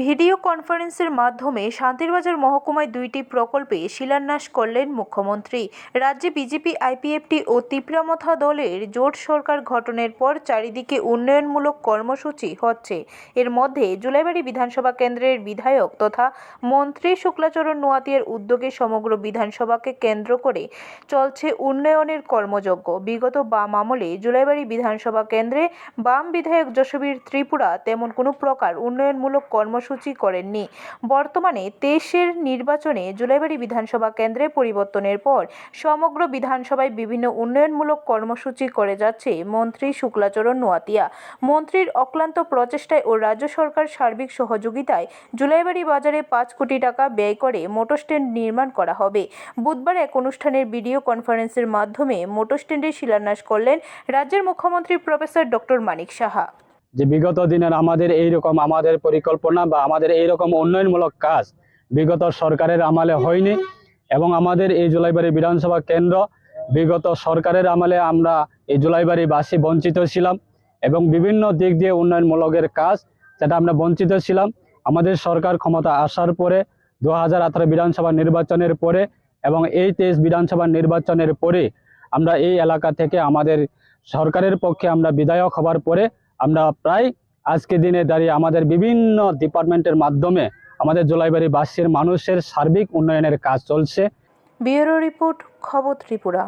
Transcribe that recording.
Video কনফারেন্সের মাধ্যমে শান্তিরবাজার মহকুমায় দুইটি প্রকল্পে শিলান্যাস করলেন মুখ্যমন্ত্রী। রাজ্যে বিজেপি আইপিএফটি ও তিপ্রামথা দলের জোট সরকার গঠনের পর চারিদিকে উন্নয়নমূলক কর্মসূচি হচ্ছে। এর মধ্যে জুলাইবাড়ি বিধানসভা কেন্দ্রের বিধায়ক তথা মন্ত্রী শুক্লাচরণ নোয়াতিয়ার উদ্যোগে সমগ্র বিধানসভাকে কেন্দ্র করে চলছে উন্নয়নের কর্মযজ্ঞ। বিগত বাম আমলে জুলাইবাড়ি বিধানসভা কেন্দ্রে বাম বিধায়ক যশবীর ত্রিপুরা তেমন কোনো প্রকার উন্নয়নমূলক কর্মসূচি করেননি। বর্তমানে তেইশের নির্বাচনে জুলাইবাড়ি বিধানসভা কেন্দ্রে পরিবর্তনের পর সমগ্র বিধানসভায় বিভিন্ন উন্নয়নমূলক কর্মসূচি করে যাচ্ছে মন্ত্রী শুক্লাচরণ নোয়াতিয়া। মন্ত্রীর অক্লান্ত প্রচেষ্টায় ও রাজ্য সরকার সার্বিক সহযোগিতায় জুলাইবাড়ি বাজারে পাঁচ কোটি টাকা ব্যয় করে মোটর স্ট্যান্ড নির্মাণ করা হবে। বুধবার এক অনুষ্ঠানের ভিডিও কনফারেন্সের মাধ্যমে মোটর স্ট্যান্ডের শিলান্যাস করলেন রাজ্যের মুখ্যমন্ত্রী প্রফেসর ডক্টর মানিক সাহা। যে বিগত দিনের আমাদের এই রকম আমাদের পরিকল্পনা বা আমাদের এই রকম উন্নয়নমূলক কাজ বিগত সরকারের আমলে হয়নি এবং আমাদের এই জুলাইবাড়ি বিধানসভা কেন্দ্র বিগত সরকারের আমলে আমরা এই জুলাইবাড়ি বাসী বঞ্চিত ছিলাম এবং বিভিন্ন দিক দিয়ে উন্নয়নমূলকের কাজ যেটা আমরা বঞ্চিত ছিলাম। আমাদের সরকার ক্ষমতা আসার পরে দু হাজার আঠারো বিধানসভা নির্বাচনের পরে এবং এই তেইশ বিধানসভা নির্বাচনের পরে আমরা এই এলাকা থেকে আমাদের সরকারের পক্ষে আমরা বিধায়ক হবার পরে আমরা প্রায় আজকে দিনে দাঁড়িয়ে আমাদের বিভিন্ন ডিপার্টমেন্টের মাধ্যমে আমাদের জোলাইবাড়ি বাসীর মানুষের সার্বিক উন্নয়নের কাজ চলছে। ব্যুরো রিপোর্ট, খবর ত্রিপুরা।